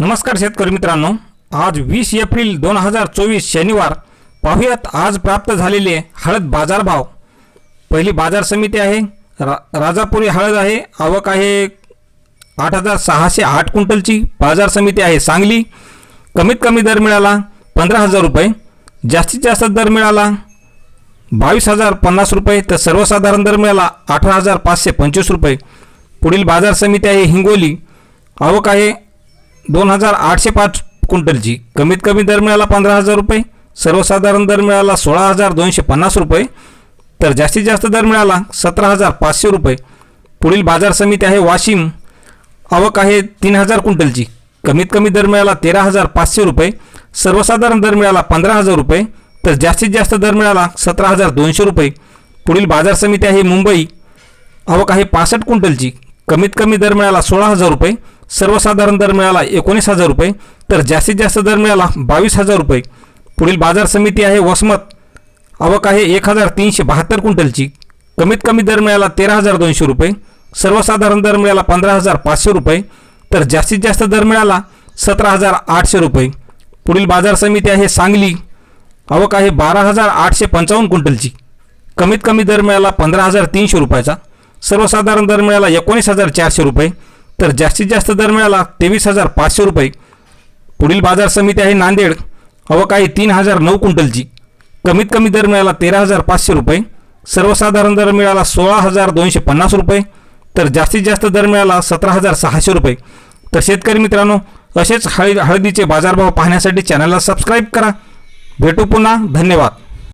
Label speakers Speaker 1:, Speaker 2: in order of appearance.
Speaker 1: नमस्कार शेतकरी मित्रांनो. आज वीस एप्रिल दोन हजार चोवीस शनिवार पाहुयात आज प्राप्त झालेले हळद बाजारभाव पहिली बाजार समिती आहे. रा राजापुरी हळद आहे. आवक आहे आठ हजार सहाशे आठ क्विंटलची. बाजार समिती आहे सांगली. कमीत कमी दर मिळाला पंधरा हजार रुपये. जास्तीत जास्त दर मिळाला बावीस हजार पन्नास रुपये. तर सर्वसाधारण दर मिळाला अठरा हजार पाचशे पंचवीस रुपये. पुढील बाजार समिती आहे हिंगोली. आवक आहे दोन हजार आठशे पाच क्विंटलची. कमीत कमी दर मिळाला पंधरा हजार रुपये. सर्वसाधारण दर मिळाला सोळा हजार दोनशे पन्नास रुपये. तर जास्तीत जास्त दर मिळाला सतरा हजार पाचशे रुपये. पुढील बाजार समिती आहे वाशिम. आवक आहे तीन हजार क्विंटलची. कमीत कमी दर मिळाला तेरा हजार पाचशे रुपये. सर्वसाधारण दर मिळाला पंधरा हजार रुपये. तर जास्तीत जास्त दर मिळाला सतरा हजार दोनशे रुपये. पुढील बाजार समिती आहे मुंबई. आवक आहे पासष्ट क्विंटलची. कमीत कमी दर मिळाला सोळा हजार रुपये. सर्वसाधारण दर मिळाला एकोणीस हजार रुपये तर जास्तीत जास्त दर मिळाला बावीस हजार रुपये. पुढील बाजार समिती आहे वसमत. आवक आहे एक हजार तीनशे बहात्तर क्विंटलची. कमीत कमी दर मिळाला तेरा हजार दोनशे रुपये. सर्वसाधारण दर मिळाला पंधरा हजार पाचशे रुपये तर जास्तीत जास्त दर मिळाला सतरा हजार आठशे रुपये. पुढील बाजार समिती आहे सांगली. आवक आहे बारा हजार आठशे पंचावन्न क्विंटलची. कमीत कमी दर मिळाला पंधरा हजार तीनशे रुपयाचा. सर्वसाधारण दर मिळाला एकोणीस हजार चारशे रुपये. तर जास्तीत जास्त दर मिळाला तेवीस हजार पाचशे रुपये. पुढील बाजार समिती आहे नांदेड. आवक आहे तीन हजार नऊ क्विंटलची. कमीत कमी दर मिळाला तेरा हजार पाचशे रुपये. सर्वसाधारण दर मिळाला सोळा हजार दोनशे पन्नास रुपये. तर जास्तीत जास्त दर मिळाला सतरा हजार सहाशे रुपये. तर शेतकरी मित्रांनो असेच हळद हळदीचे बाजारभाव पाहण्यासाठी चॅनलला सबस्क्राईब करा. भेटू पुन्हा. धन्यवाद.